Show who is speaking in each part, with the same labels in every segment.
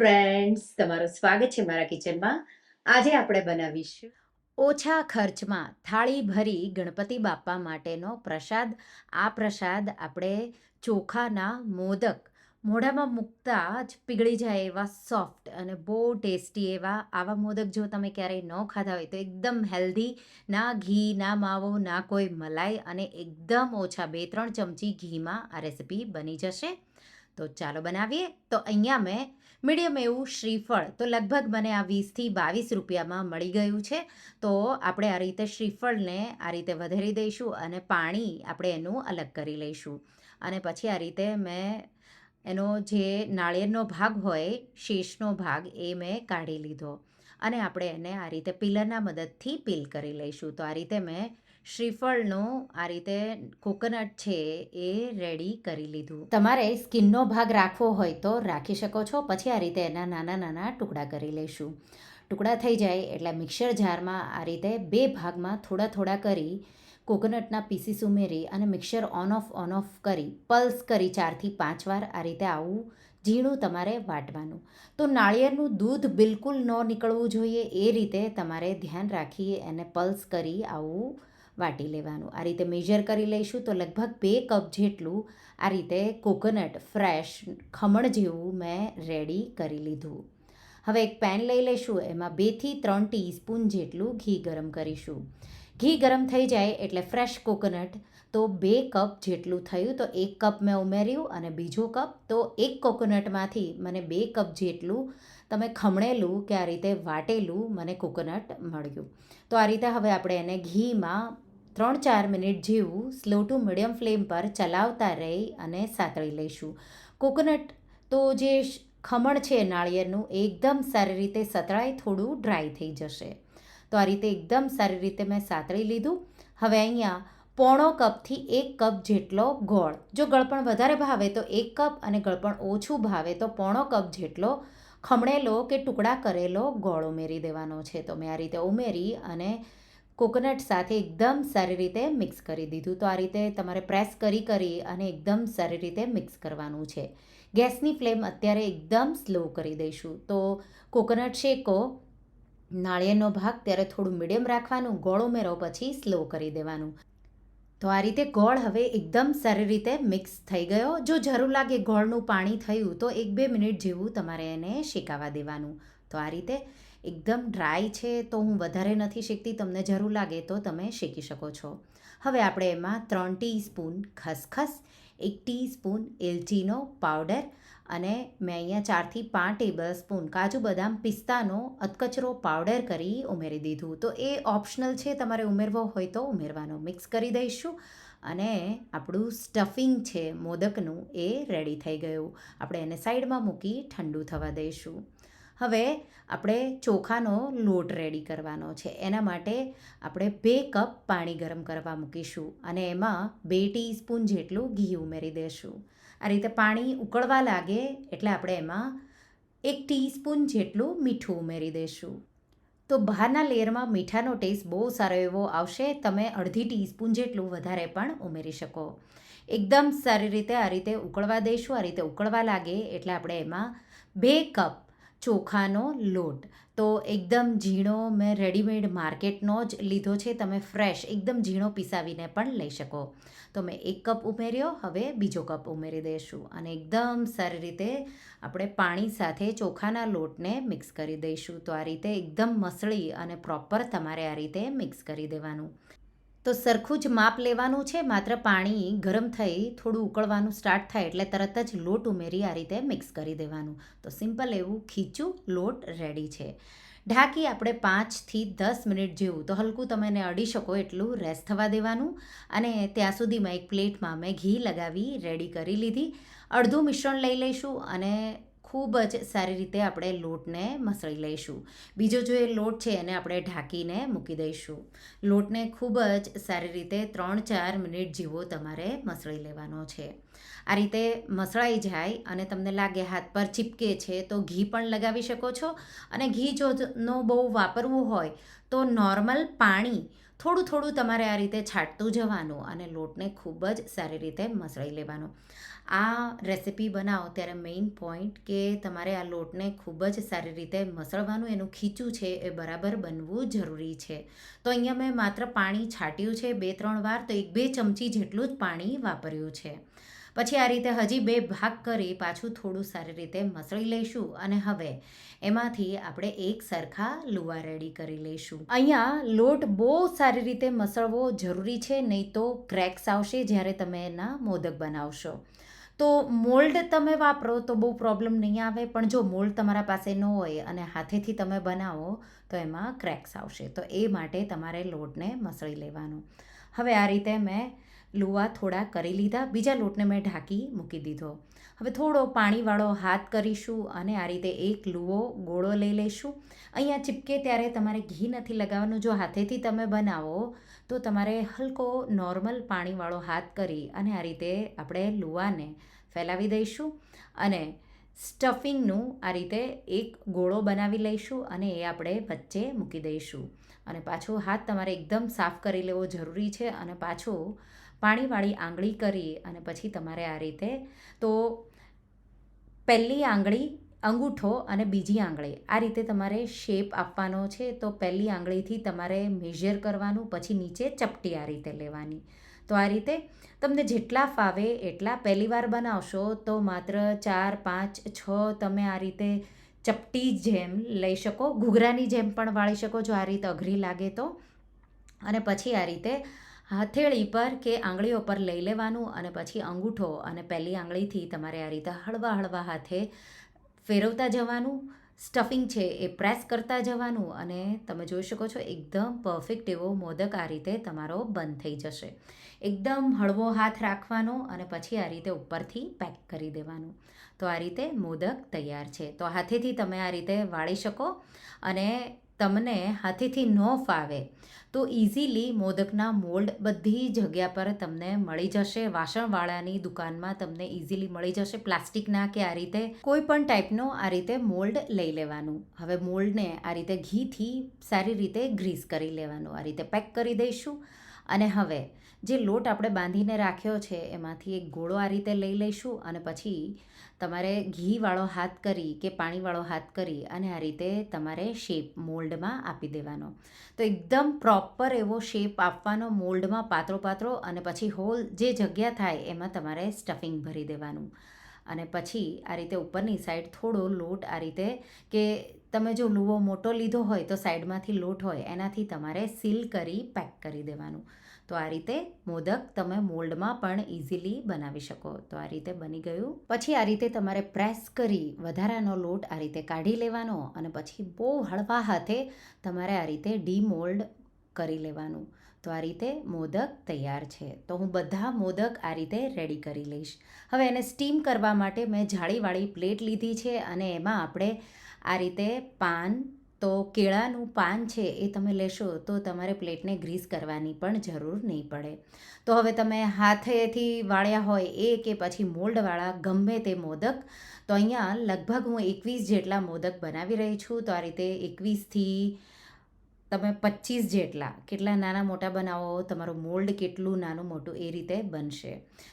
Speaker 1: તમારું સ્વાગત છે મારા કિચનમાં. આજે આપણે બનાવીશું ઓછા ખર્ચમાં થાળી ભરી ગણપતિ બાપા માટેનો પ્રસાદ. આ પ્રસાદ આપણે ચોખાના મોદક મોઢામાં મૂકતા જ પીગળી જાય એવા સોફ્ટ અને બહુ ટેસ્ટી એવા આવા મોદક જો તમે ક્યારેય ન ખાધા હોય તો એકદમ હેલ્ધી ના ઘી, ના માવો, ના કોઈ મલાઈ અને એકદમ ઓછા બે ત્રણ ચમચી ઘીમાં આ રેસીપી બની જશે. તો ચાલો બનાવીએ. તો અહીંયા મેં મીડિયમ એવું શ્રીફળ. તો લગભગ મને આ વીસથી બાવીસ રૂપિયામાં મળી ગયું છે. તો આપણે આ રીતે શ્રીફળને આ રીતે વધારી દઈશું અને પાણી આપણે એનું અલગ કરી લઈશું. અને પછી આ રીતે મેં એનો જે નાળિયેરનો ભાગ હોય, શેષનો ભાગ, એ મેં કાઢી લીધો. અને આપણે એને આ રીતે પિલરના મદદથી પીલ કરી લઈશું. તો આ રીતે મેં શ્રીફળનું આ રીતે કોકોનટ છે એ રેડી કરી લીધું. તમારે સ્કિનનો ભાગ રાખવો હોય તો રાખી શકો છો, પછી આ રીતે એના નાના નાના ટુકડા કરી લઈશું ટુકડા થઈ જાય એટલે મિક્સર જારમાં આ રીતે બે ભાગમાં થોડા થોડા કરી કોકોનટના પીસીસ ઉમેરી અને mixer on off on off કરી પલ્સ કરી ચારથી પાંચ વાર આ રીતે આવું ઝીણું તમારે વાટવાનું. તો નાળિયેરનું દૂધ બિલકુલ ન નીકળવું જોઈએ, એ રીતે તમારે ધ્યાન રાખી એને પલ્સ કરી આવું વાટી લેવાનું. આ રીતે મેજર કરી લઈશું તો લગભગ બે કપ જેટલું આ રીતે કોકોનટ ફ્રેશ ખમણ જેવું મેં રેડી કરી લીધું. હવે એક પેન લઈ લઈશું. એમાં બેથી ત્રણ ટીસ્પૂન જેટલું ઘી ગરમ કરીશું. ઘી ગરમ થઈ જાય એટલે ફ્રેશ કોકોનટ તો બે કપ જેટલું થયું તો એક કપ મેં ઉમેર્યું અને બીજો કપ તો એક કોકોનટમાંથી મને બે કપ જેટલું તમે ખમણેલું કે આ રીતે વાટેલું મને કોકોનટ મળ્યું. તો આ રીતે હવે આપણે એને ઘીમાં ત્રણ ચાર મિનિટ જેવું સ્લો ટુ મીડિયમ ફ્લેમ પર ચલાવતા રહી અને સાતળી લઈશું. કોકોનટ તો જે ખમણ છે નાળિયેરનું એકદમ સારી રીતે સતળાય થોડું ડ્રાય થઈ જશે. તો આ રીતે એકદમ સારી રીતે મેં સાતળી લીધું. હવે અહીંયા પોણો કપથી એક કપ જેટલો ગોળ. જો ગળપણ વધારે ભાવે તો એક કપ અને ગળપણ ઓછું ભાવે તો પોણો કપ જેટલો ખમણેલો કે ટુકડા કરેલો ગોળ ઉમેરી દેવાનો છે. તો મેં આ રીતે ઉમેરી અને કોકોનટ સાથે એકદમ સારી રીતે મિક્સ કરી દીધું. તો આ રીતે તમારે પ્રેસ કરી કરી અને એકદમ સારી રીતે મિક્સ કરવાનું છે. ગેસની ફ્લેમ અત્યારે એકદમ સ્લો કરી દઈશું. તો કોકોનટ શેકો, નાળિયેરનો ભાગ ત્યારે થોડું મીડિયમ રાખવાનું, ગોળ ઉમેરો, પછી સ્લો કરી દેવાનું. તો આ રીતે ગોળ હવે એકદમ સારી રીતે મિક્સ થઈ ગયો. જો જરૂર લાગે ગોળનું પાણી થયું તો એક બે મિનિટ જેવું તમારે એને શેકાવા દેવાનું. તો આ રીતે એકદમ ડ્રાય છે તો હું વધારે નથી શેકતી, તમને જરૂર લાગે તો તમે શેકી શકો છો. હવે આપણે એમાં ત્રણ ટીસ્પૂન ખસખસ, એક ટીસ્પૂન એલચીનો પાવડર અને મેં અહીંયા ચારથી પાંચ ટેબલ સ્પૂન કાજુ બદામ પિસ્તાનો અધકચરો પાવડર કરી ઉમેરી દીધું. તો એ ઓપ્શનલ છે તમારે ઉમેરવો હોય તો ઉમેરવાનો. મિક્સ કરી દઈશું અને આપણું સ્ટફિંગ છે, મોદકનું, એ રેડી થઈ ગયું. આપણે એને સાઈડમાં મૂકી ઠંડુ થવા દઈશું. હવે આપણે ચોખાનો લોટ રેડી કરવાનો છે. એના માટે આપણે બે કપ પાણી ગરમ કરવા મૂકીશું અને એમાં બે ટીસ્પૂન જેટલું ઘી ઉમેરી દઈશું આ રીતે પાણી ઉકળવા લાગે એટલે આપણે એમાં એક ટીસ્પૂન જેટલું મીઠું ઉમેરી દઈશું તો બહારના લેયરમાં મીઠાનો ટેસ્ટ બહુ સારો એવો આવશે, તમે અડધી ટીસ્પૂન જેટલું વધારે પણ ઉમેરી શકો. એકદમ સારી રીતે આ રીતે ઉકળવા દઈશું આ રીતે ઉકળવા લાગે એટલે આપણે એમાં બે કપ ચોખાનો લોટ. તો એકદમ ઝીણો મેં રેડીમેડ માર્કેટનો જ લીધો છે. તમે ફ્રેશ એકદમ ઝીણો પીસાવીને પણ લઈ શકો. તો મેં એક કપ ઉમેર્યો, હવે બીજો કપ ઉમેરી દઈશું. અને એકદમ સારી રીતે આપણે પાણી સાથે ચોખાના લોટને મિક્સ કરી દઈશું. તો આ રીતે એકદમ મસળી અને પ્રોપર તમારે આ રીતે મિક્સ કરી દેવાનું. તો સરખું જ માપ લેવાનું છે. માત્ર પાણી ગરમ થઈ થોડું ઉકળવાનું સ્ટાર્ટ થાય એટલે તરત જ લોટ ઉમેરી આ રીતે મિક્સ કરી દેવાનું. તો સિમ્પલ એવું ખીચું લોટ રેડી છે. ઢાંકી આપણે પાંચથી દસ મિનિટ જેવું. તો હલકું તમે એને અડી શકો એટલું રેસ્ટ થવા દેવાનું. અને ત્યાં સુધીમાં એક પ્લેટમાં મેં ઘી લગાવી રેડી કરી લીધી. અડધું મિશ્રણ લઈ લઈશું અને ખૂબ જ સારી રીતે આપણે લોટને મસળી લઈશું. બીજો જો એ લોટ છે એને આપણે ઢાંકીને મૂકી દઈશું. લોટને ખૂબ જ સારી રીતે ત્રણ ચાર મિનિટ જેવો તમારે મસળી લેવાનો છે. આ રીતે મસળાઈ જાય અને તમને લાગે હાથ પર ચીપકે છે તો ઘી પણ લગાવી શકો છો. અને ઘી જો નો બહુ વાપરવું હોય તો નોર્મલ પાણી થોડું થોડું તમારે આ રીતે છાંટતું જવાનું અને લોટને ખૂબ જ સારી રીતે મસળી લેવાનો. આ રેસિપી બનાવો ત્યારે મેઇન પોઈન્ટ કે તમારે આ લોટને ખૂબ જ સારી રીતે મસળવાનું, એનું ખીચું છે એ બરાબર બનવું જરૂરી છે. તો અહીંયા મેં માત્ર પાણી છાંટ્યું છે બે ત્રણ વાર, તો એક બે ચમચી જેટલું જ પાણી વાપર્યું છે. પછી આ રીતે હજી બે ભાગ કરી પાછું થોડું સારી રીતે મસળી લઈશું અને હવે એમાંથી આપણે એક સરખા લુવા રેડી કરી લઈશું. અહીંયા લોટ બહુ સારી રીતે મસળવો જરૂરી છે, નહીં તો ક્રેક્સ આવશે જ્યારે તમે એના મોદક બનાવશો. તો મોલ્ડ તમે વાપરો તો બહુ પ્રોબ્લેમ નહીં આવે, પણ જો મોલ્ડ તમારા પાસે ન હોય અને હાથેથી તમે બનાવો તો એમાં ક્રેક્સ આવશે. તો એ માટે તમારે લોટને મસળી લેવાનો. હવે આ રીતે મેં લુવા થોડા કરી લીધા, બીજા લોટને મેં ઢાંકી મૂકી દીધો. હવે થોડો પાણીવાળો હાથ કરીશું અને આ રીતે એક લુવો ગોળો લઈ લઈશું. અહીંયા ચીપકે ત્યારે તમારે ઘી નથી લગાવવાનું. જો હાથેથી તમે બનાવો, તો તમારે હલકો નોર્મલ પાણીવાળો હાથ કરી અને આ રીતે આપણે લુવાને ફેલાવી દઈશું અને સ્ટફિંગનું આ રીતે એક ગોળો બનાવી લઈશું અને એ આપણે વચ્ચે મૂકી દઈશું. અને પાછો હાથ તમારે એકદમ સાફ કરી લેવો જરૂરી છે અને પાછો પાણીવાળી આંગળી કરી અને પછી તમારે આ રીતે તો પહેલી આંગળી અંગૂઠો અને બીજી આંગળી. આ રીતે તમારે શેપ આપવાનો છે તો પહેલી આંગળીથી તમારે મેઝર કરવાનું, પછી નીચે ચપટી આ રીતે લેવાની. તો આ રીતે તમને જેટલા ફાવે એટલા પહેલી વાર બનાવશો તો માત્ર ચાર, પાંચ, છ તમે આ રીતે ચપટી જેમ લઈ શકો. ઘૂઘરાની જેમ પણ વાળી શકો જો આ રીતે અઘરી લાગે તો. અને પછી આ રીતે હથેળી પર કે આંગળીઓ પર લઈ લેવાનું અને પછી અંગૂઠો અને પહેલી આંગળીથી તમારે આ રીતે હળવા હળવા હાથે ફેરવતા જવાનું. સ્ટફિંગ છે એ પ્રેસ કરતા જવાનું અને તમે જોઈ શકો છો એકદમ પરફેક્ટ એવો મોદક આ રીતે તમારો બંધ થઈ જશે. એકદમ હળવો હાથ રાખવાનો અને પછી આ રીતે ઉપરથી પેક કરી દેવાનું. તો આ રીતે મોદક તૈયાર છે. તો હાથેથી તમે આ રીતે વાળી શકો અને તમને હાથેથી ન ફાવે તો ઇઝીલી મોદકના મોલ્ડ બધી જગ્યા પર તમને મળી જશે. વાસણવાળાની દુકાનમાં તમને ઇઝીલી મળી જશે પ્લાસ્ટિકના કે આ રીતે કોઈ પણ ટાઈપનો આ રીતે મોલ્ડ લઈ લેવાનું. હવે મોલ્ડને આ રીતે ઘીથી સારી રીતે ગ્રીસ કરી લેવાનું, આ રીતે પેક કરી દઈશું. અને હવે જે લોટ આપણે બાંધીને રાખ્યો છે, એમાંથી એક ગોળો આ રીતે લઈ લઈશું અને પછી તમારે ઘીવાળો હાથ કરી કે પાણીવાળો હાથ કરી અને આ રીતે તમારે શેપ મોલ્ડમાં આપી દેવાનો. તો એકદમ પ્રોપર એવો શેપ આપવાનો મોલ્ડમાં પાત્રો પાત્રો અને પછી હોલ જે જગ્યા થાય એમાં તમારે સ્ટફિંગ ભરી દેવાનું. અને પછી આ રીતે ઉપરની સાઈડ થોડો લોટ આ રીતે કે તમે જો લુવો મોટો લીધો હોય તો સાઈડમાંથી લોટ હોય એનાથી તમારે સીલ કરી પેક કરી દેવાનું. તો આ રીતે મોદક તમે મોલ્ડમાં પણ ઇઝીલી બનાવી શકો. તો આ રીતે બની ગયું. પછી આ રીતે તમારે પ્રેસ કરી વધારાનો લોટ આ રીતે કાઢી લેવાનો અને પછી બહુ હળવા હાથે તમારે આ રીતે ડીમોલ્ડ કરી લેવાનું. તો આ રીતે મોદક તૈયાર છે. તો હું બધા મોદક આ રીતે રેડી કરી લઈશ. હવે એને સ્ટીમ કરવા માટે મેં જાળીવાળી પ્લેટ લીધી છે અને એમાં આપણે આ રીતે પાન તો કેળાનું પાન છે એ તમે લેશો તો તમારે પ્લેટને ગ્રીસ કરવાની પણ જરૂર નહીં પડે. તો હવે તમે હાથેથી વાળ્યા હોય એ કે પછી મોલ્ડવાળા, ગમે તે મોદક, તો અહીંયા લગભગ હું એકવીસ જેટલા મોદક બનાવી રહી છું. તો આ રીતે એકવીસથી તમે પચીસ જેટલા, કેટલા નાના મોટા બનાવો, તમારું મોલ્ડ કેટલું નાનું મોટું, એ રીતે બનશે.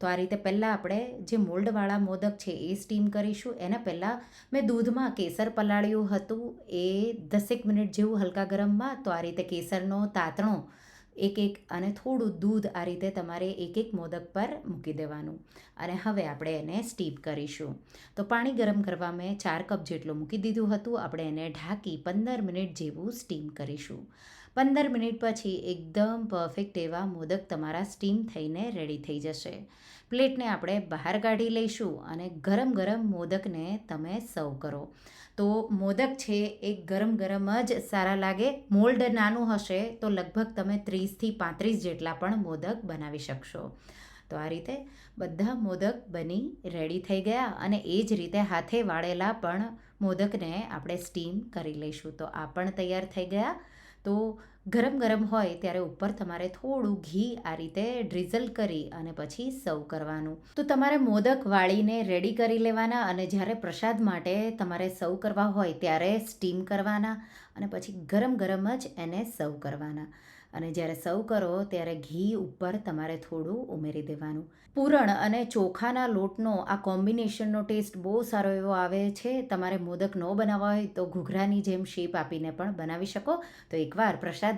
Speaker 1: તો આ રીતે પહેલાં આપણે જે મોલ્ડવાળા મોદક છે એ સ્ટીમ કરીશું. એના પહેલાં મેં દૂધમાં કેસર પલાળ્યું હતું. એ દસેક મિનિટ જેવું હલકા ગરમમાં, તો આ રીતે કેસરનો તાતણો એક એક અને થોડું દૂધ આ રીતે તમારે એક એક મોદક પર મૂકી દેવાનું. અને હવે આપણે એને સ્ટીમ કરીશું. તો પાણી ગરમ કરવા મેં ચાર કપ જેટલું મૂકી દીધું હતું. આપણે એને ઢાંકી પંદર મિનિટ જેવું સ્ટીમ કરીશું. પંદર મિનિટ પછી એકદમ પરફેક્ટ એવા મોદક તમારા સ્ટીમ થઈને રેડી થઈ જશે. પ્લેટને આપણે બહાર કાઢી લઈશું અને ગરમ ગરમ મોદકને તમે સર્વ કરો. તો મોદક છે એ ગરમ ગરમ જ સારા લાગે મોલ્ડ નાનું હશે તો લગભગ તમે ત્રીસથી પાંત્રીસ જેટલા પણ મોદક બનાવી શકશો. તો આ રીતે બધા મોદક બની રેડી થઈ ગયા અને એ જ રીતે હાથે વાળેલા પણ મોદકને આપણે સ્ટીમ કરી લઈશું. તો આ પણ તૈયાર થઈ ગયા. તો ગરમ ગરમ હોય ત્યારે ઉપર તમારે થોડું ઘી આ રીતે ડ્રીઝલ કરી અને પછી સર્વ કરવાનું. તો તમારે મોદક વાળીને રેડી કરી લેવાના અને જ્યારે પ્રસાદ માટે તમારે સર્વ કરવા હોય ત્યારે સ્ટીમ કરવાના અને પછી ગરમ ગરમ જ એને સર્વ કરવાના. અને જ્યારે સર્વ કરો ત્યારે ઘી ઉપર તમારે થોડું ઉમેરી દેવાનું. પૂરણ અને ચોખાના લોટનો આ કોમ્બિનેશનનો ટેસ્ટ બહુ સારો એવો આવે છે. તમારે મોદક ન બનાવવા હોય તો ઘૂઘરાની જેમ શેપ આપીને પણ બનાવી શકો. તો એકવાર પ્રસાદ